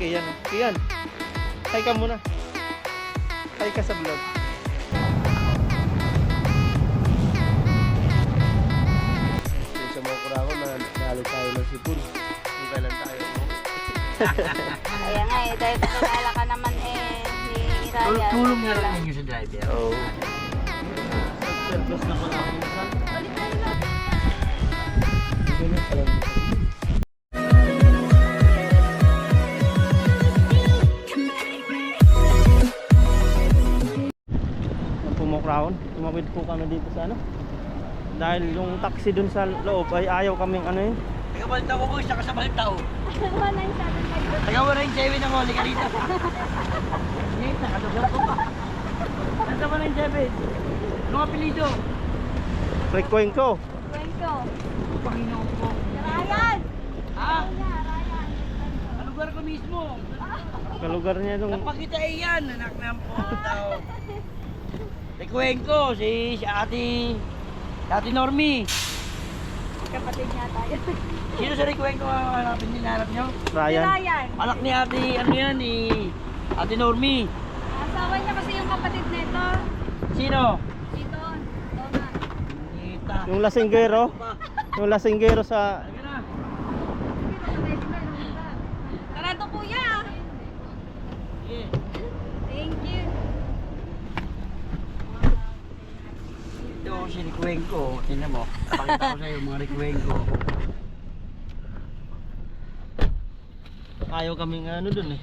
Kian. Kian. Hi ka muna. Hi ka sa vlog. Sa mga kurako na nalo tayo ng sipon. Kung kailan tayo. Kaya nga eh, dahil kakilala ka naman eh, ni Ryan. Tulong na lang ninyo sa driver. Oo. Surplus na pala ako minsan. Pala. Nung pumokraon, tumawid po kami dito sa ano. Dahil yung taxi dun sa loob ay ayaw kaming ano yun. Taga balita ko ka sa balita ko. Wala yung. Taga Jebe ng huli ka dito. Ngayon, nakalugar ko pa. Mo na yung Jebe? Anong apelido? Ko. Kwento. Panginoon ko. Ryan! Ha? Ryan! Ang lugar ko mismo. Kalugar niya nung Napakita eh yan, anak ng puta. Rekwento, si, si ate, si ate Normie. Kapatid niya tayo. Sino sa rekwento ang hanapin din hanap nyo? Si Ryan. Ryan. Anak ni ate, ano yan, ni ate Normie. Asawa niya kasi yung kapatid nito. Sino? Si Don. Dona. Yung lasinggero. Yung lasinggero sa Halika na. Tara to kuya. Sige. Thank you. Si Ricuenco. Tingnan mo. Pakita ko sa'yo mga Ricuenco. ayaw kaming ano dun eh.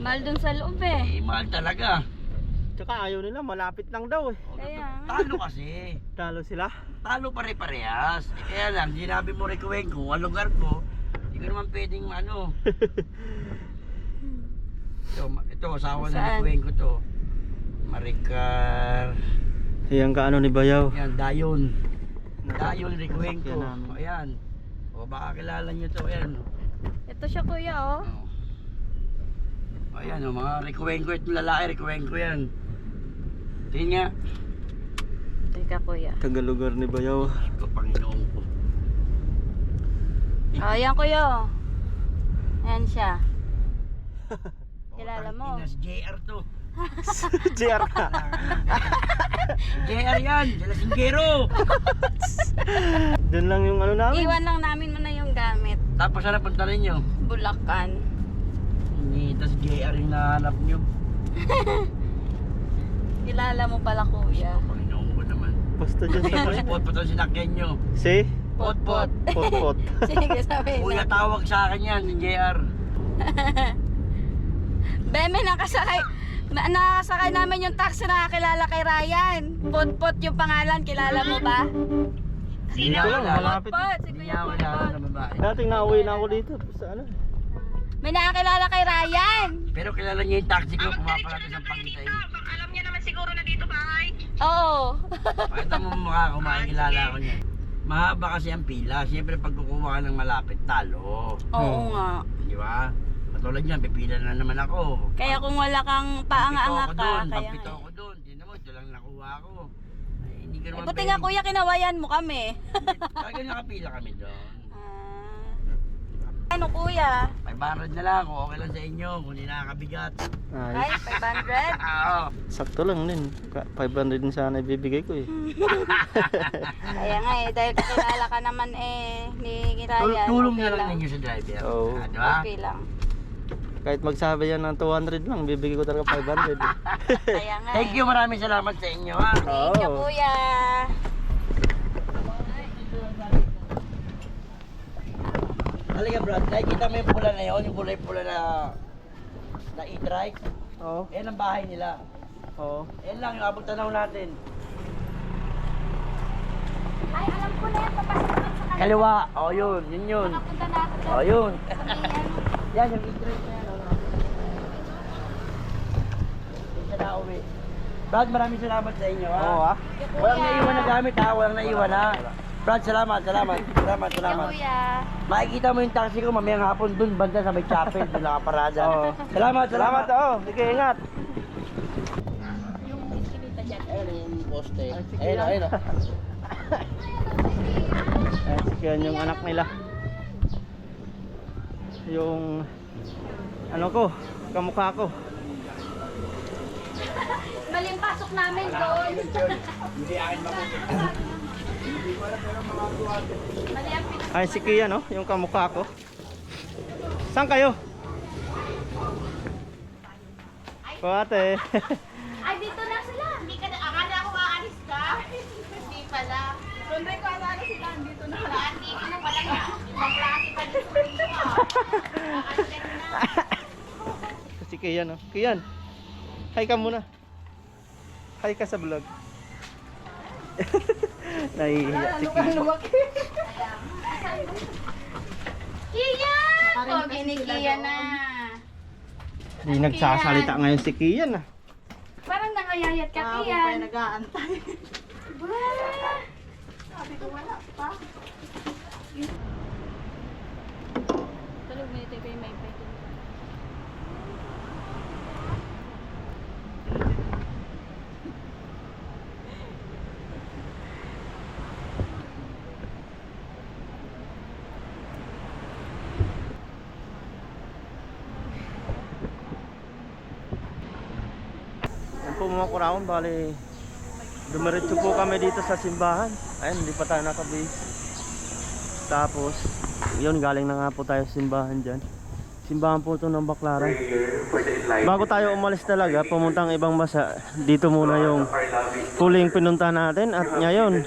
Mahal dun sa loob eh. Eh, mahal talaga. Tsaka ayaw nila, malapit lang daw eh. Kaya. Talo kasi. Talo sila. Talo pare-parehas. Eh, kaya lang, sinabi mo Ricuenco, ang lugar ko, hindi ko naman pwedeng ano. Ito, ito asawa ng Saan? Ricuenco to. Maricar. Ayan ka ano ni Bayaw. Yan, Dayon. Dayon namin. O, yan. O, baka kilala nyo to. Yan. Ito siya kuya oh. O, ayan, o, mga Ricuenco. Itong lalaki, Ricuenco yan. Tingnan nga. Teka kuya. Tagalugar ni Bayaw. Ito, Panginoon ko. Oh, yan kuya oh. Yan siya. Kilala mo. Si JR to. JR ka. JR yan, sila singgero. Doon lang yung ano namin. Iwan lang namin mo na yung gamit. Tapos ano punta ninyo? Bulacan. Hindi, tas JR yung nahanap nyo. Kilala mo pala kuya. Panginoon ko naman. Basta dyan sa Tapos pot pot ang sinakyan nyo. Si? Pot-pot. Pot-pot. Sige, sabi Kuya tawag sa akin yan, yung JR. Beme, nakasakay. Na nakasakay namin yung taxi na kilala kay Ryan. Potpot yung pangalan, kilala mo ba? Dito na lang, malapit. Potpot, si Hindi Kuya Potpot. na babae. Dating nauwi na ako dito sa ano. May nakakilala kay Ryan. Pero kilala niya yung taxi ko, pumapalapit sa pagkitay. Alam niya naman siguro na dito bahay. Oo. Pakita mo mukha ko, makikilala ko niya. Mahaba kasi ang pila. Siyempre pag kukuha ka ng malapit, talo. Oo nga. Di ba? Katulad niyan, pipila na naman ako. Kaya kung wala kang paanga-anga ka, ako doon, kaya pampito ako doon. Tingnan mo, ito lang nakuha ko. Ay, hindi ka Eh, naman buti nga kuya, kinawayan mo kami. Kaya nakapila kami doon. Ah. ano kuya? 500 na lang, kung okay lang sa inyo, kung hindi nakakabigat. Ay, Ay, 500? Oo. sakto lang din. Ka- 500 din sana ibibigay ko eh. Kaya nga eh, dahil kakilala ka naman eh, ni Tul- Ryan. tulong okay na lang lang. ninyo sa driver. Oo. Ah, di ba? Okay lang. Kahit magsabi yan ng 200 lang, bibigay ko talaga 500. eh. Kaya nga Thank you, maraming salamat sa inyo ha. Thank you, Oo. kuya. Halika Brad, nakikita mo yung pula na yun, yung kulay pula na na e-trike. Oo. Yan ang bahay nila. Oo. Yan lang yung abot tanaw natin. Ay, alam ko na yan. Papasok naman sa kanila. Kaliwa, oh yun, yun yun. Nakapunta na ako doon. Oh yun. Ayan. Yan yung e-trike na yan. oh. Yan siya na uwi. Brad, maraming salamat sa inyo ha. Oo ah. Walang naiwan na gamit ha, walang naiwan ha. Brad, salamat, salamat, salamat, salamat. kuya. Makikita mo yung taxi ko mamayang hapon dun, banda sa may chapel, dun nakaparada. Oo. Salamat, Salamat salamat. oo. Sige, ingat. Ayun yung poste. Ayun, ayun. Ayan, si Kian yung anak nila. Yung Ano ko? Kamukha ko. Mali ang pasok namin doon. Ang pin- Ay, si Kia, no? Yung kamukha ko. Saan kayo? Ate. Ay, dito na sila. Hindi ka na, akala ko aalis ka. Hindi pala. Sunday ko akala sila, andito na pala. Andito na pala nga. Ibang klase pa dito ah. Aalis na. si Kian, no? Kian. Hi ka muna. Hi ka sa vlog. Nahihiya si Kian. Kiyan! Pogi ni Kiyan na. Hindi nagsasalita ngayon si Kian, ah. Parang nangayayat ka, Kiyan. nag-aantay. Wah! Sabi ko wala pa. Tulog mo ito yung may mga kuraon, bali dumiretso po kami dito sa simbahan. Ayun, hindi pa tayo nakabase. Tapos, yun, galing na nga po tayo sa simbahan dyan. Simbahan po ito ng Baklaran. Bago tayo umalis talaga, pumuntang ibang basa, dito muna yung huling pinuntahan natin. At ngayon,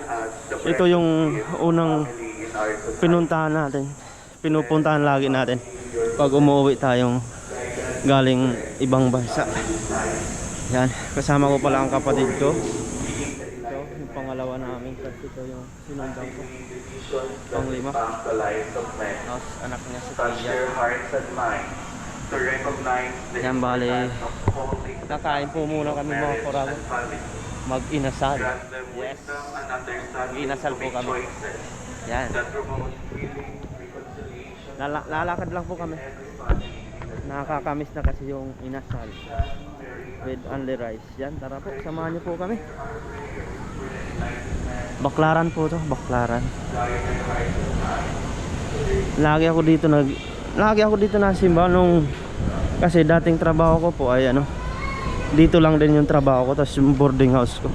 ito yung unang pinuntahan natin. Pinupuntahan lagi natin pag umuwi tayong galing ibang bansa. Yan, kasama ko pala ang kapatid ko. Ito, yung pangalawa namin kasi ito yung sinundan ko. Of men. Tapos anak niya si Tia. Yan, bali. Nakain po muna kami mga family. Mag-inasal. Yes. Mag-inasal po kami. Yan. Lala- lalakad lang po kami. Nakakamiss na kasi yung inasal. With only rice. Yan, tara po. Samahan niyo po kami. Baklaran po to, baklaran. Lagi ako dito nag Lagi ako dito nasimba nung kasi dating trabaho ko po ay ano dito lang din yung trabaho ko tapos yung boarding house ko.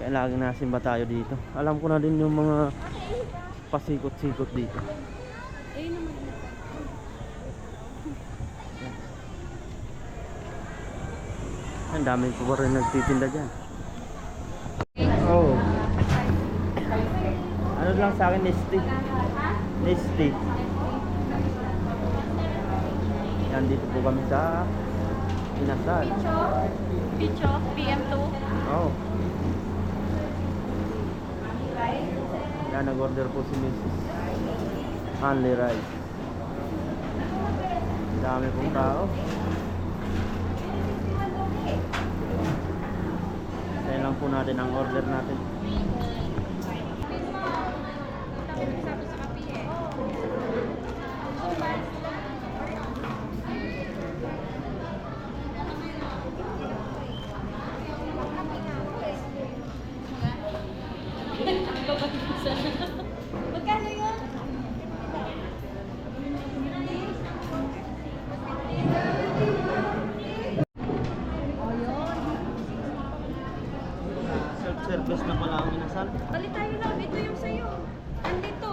Kaya lagi nasimba tayo dito. Alam ko na din yung mga pasikot-sikot dito. Ang dami po pa rin nagtitinda dyan. Oh. Ano lang sa akin, Nesty. Nesty. Yan, dito po kami sa Inasal. Picho, PM2. Oh. Yan, nag-order po si Mrs. Only rice. Ang dami pong tao. Po natin ang order natin. Magkano Self-service na pala ang inasal. Bali tayo lang. Ito yung sa'yo. Andito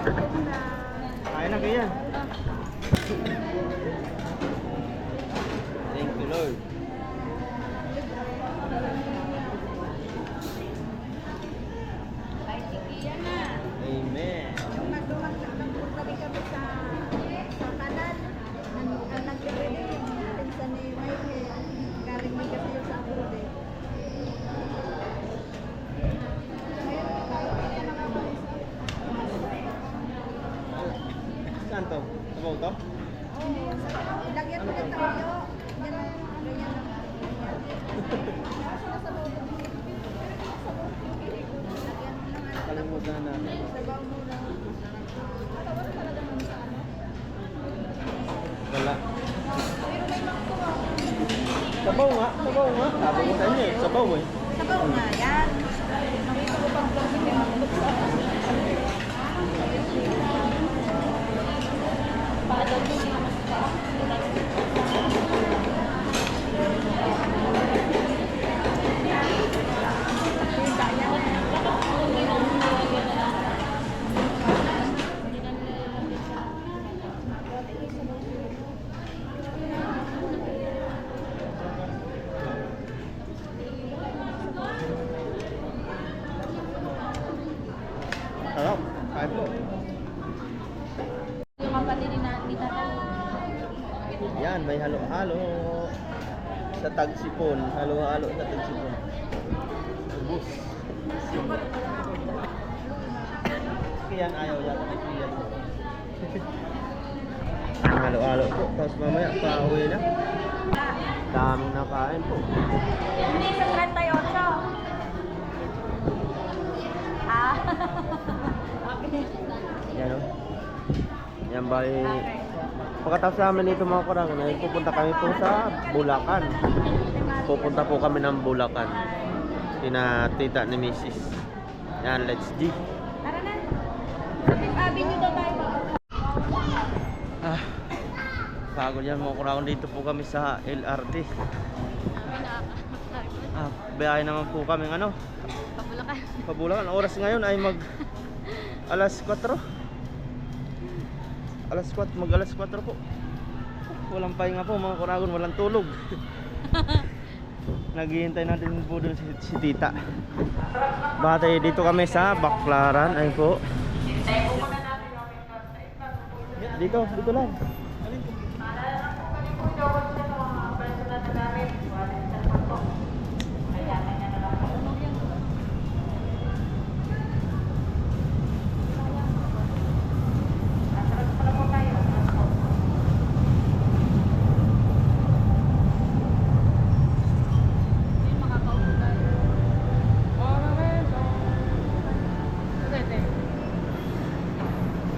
Kain na kaya. Thank you Lord. Bye, si Gian na. Amen. Nagpunta kami sa sa kanal. Ang nagpipili yung pinsan ni Michael. Galing may kasi yung sa abroad eh. Saan to? Sabaw? Ilagyan ko ng tayo. Ang Kalimutan na. Wala. Sabaw nga, sabaw nga. Sabi ko sa inyo eh, sabaw eh. Sabaw nga yan. Sarap. Kain po. Yung kapatid ni na ni tatay. Yan, may halo-halo. Sa tagsipon. Halo-halo sa tagsipon. Ubus. Kiyan ayaw yata ni Kiyan. Halo-halo po. Tapos mamaya pauwi na. Daming nakain po. Hindi sa 38. Ah. Yan o. Yan bali. Pagkatapos namin dito mga kurang, pupunta kami po sa Bulacan. Pupunta po kami ng Bulacan. Kina tita ni Mrs. Yan, let's G. Tara na. Avenue daw tayo. Ah, pagod yan mga kurang. Dito po kami sa LRT. Ah, biyahe naman po kami ano, Pabulakan. Pabulacan. Oras ngayon ay mag alas 4. Alas 4, mag alas 4 po. Walang pahinga po mga kuragon, walang tulog. Naghihintay natin po doon si, si tita. Bate dito kami sa Baklaran, ayun po. Dito, dito lang.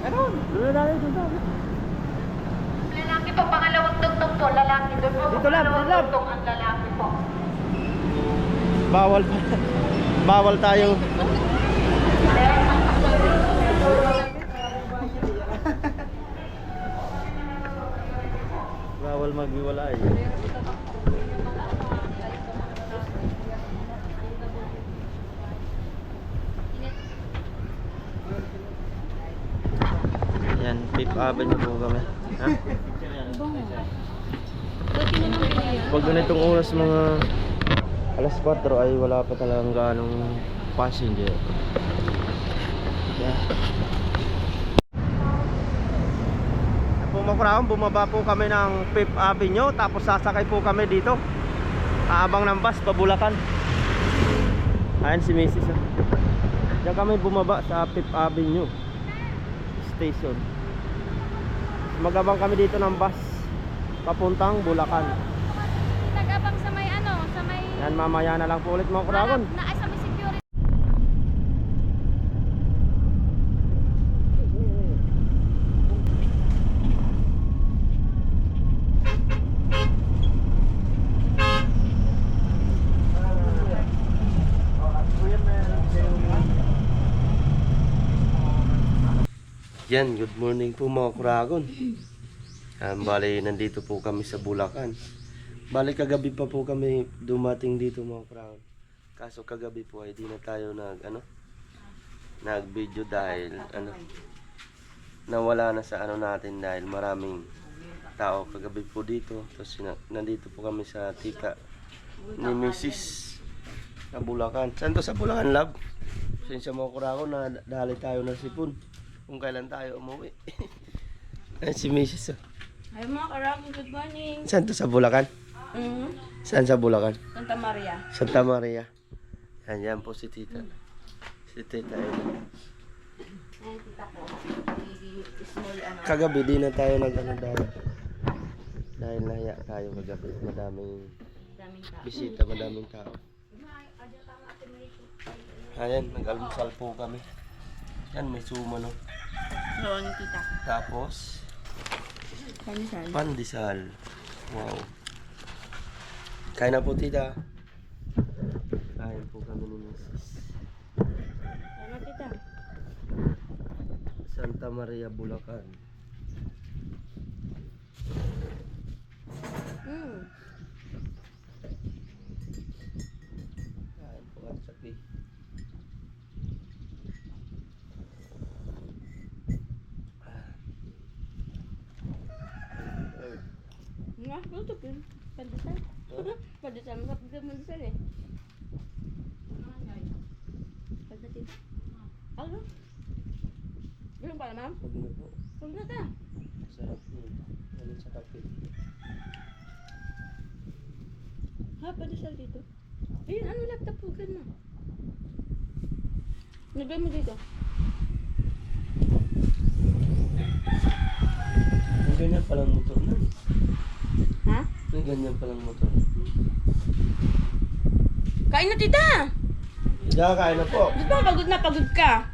Ano? Doon na tayo, doon tayo. Lalaki po, pangalawang tugtog po, lang, dito lang. tugtog ang lalaki po. Bawal pa. Bawal tayo. Bawal maghiwalay. Yan, Fifth Avenue po kami. Ha? Pag ganitong oras mga alas 4 ay wala pa talagang ganong passenger. Yeah. Po makurahon, bumaba po kami ng Fifth Avenue tapos sasakay po kami dito. Aabang ng bus pa Bulacan. Ayan si Mrs. oh. Diyan kami bumaba sa Fifth Avenue station. Magabang kami dito ng bus papuntang Bulacan. Nagabang sa may ano, sa may... Yan mamaya na lang po ulit mga kuragon. Na, ay, sa may security. Yan, good morning po mga kuragon. Um, bali, nandito po kami sa Bulacan. Bali, kagabi pa po kami dumating dito mga kuragon. Kaso kagabi po ay di na tayo nag, ano, nag video dahil, ano, nawala na sa ano natin dahil maraming tao kagabi po dito. Tapos na, nandito po kami sa tita ni Mrs. sa Bulacan. Saan to sa Bulacan, love? Pasensya mo kurako na dali tayo ng sipon. Kung kailan tayo umuwi. Ay, si Mrs. oh. Ay, mga karami, good morning. Saan to sa Bulacan? Mm Saan sa Bulacan? Santa Maria. Santa Maria. Yan, yan po si tita. Si tita. Ay, tita ko. Small ano. Kagabi di na tayo nag ano dahil. Dahil nahiya tayo kagabi. Madaming Madaming tao. Bisita, madaming tao. Ayan, nag-almusal po kami. Yan, may sumo no. Oo, nakita. Tapos, Panisal. pandesal. Wow. Kain na po, tita. Kain po kami ni Mrs. Ano tita? Santa Maria, Bulacan. Mm. Kain po at sapi. Nga, luto yun. Pandesal. Pandesal, masarap din pandesal eh. Pagda tita. Ano? Ganun pala ma'am? Huwag na po. Huwag na ta. Sarap yun. Ano sa kape. Ha, pandesal dito. Ayun, ano laptop po na? Nagay mo dito. May ganyan palang motor na. Ha? May ganyan palang motor. Kain na tita! Diyan, kain na po. Di ba pagod na pagod ka?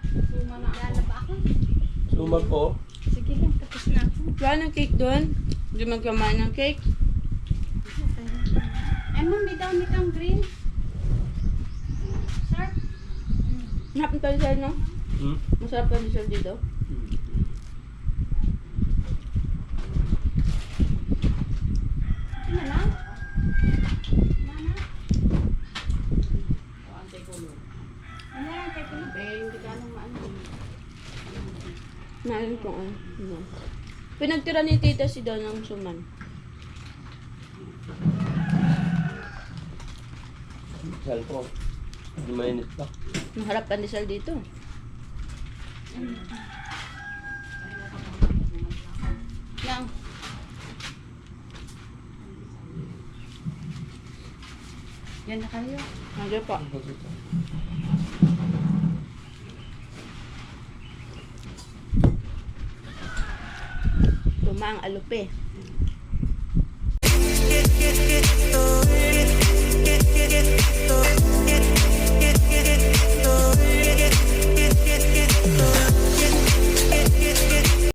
Sumag po. Sige lang, tapos na ako. Wala ng cake doon. Hindi magkamain ng cake. Eh, ma'am, may daw kang green. Sir? Hanap ng pandesal, no? Hmm? Masarap pandesal dito. Ano na? Ano lang, kay Kulo? Eh, hindi ka nang maano. Naalala ko ano. ano. Pinagtira ni tita si Don ng suman. Sal po. Hindi mainit pa. Maharap pandesal dito. Lang. Yan na kayo. Nagyo po. Tumang alupe.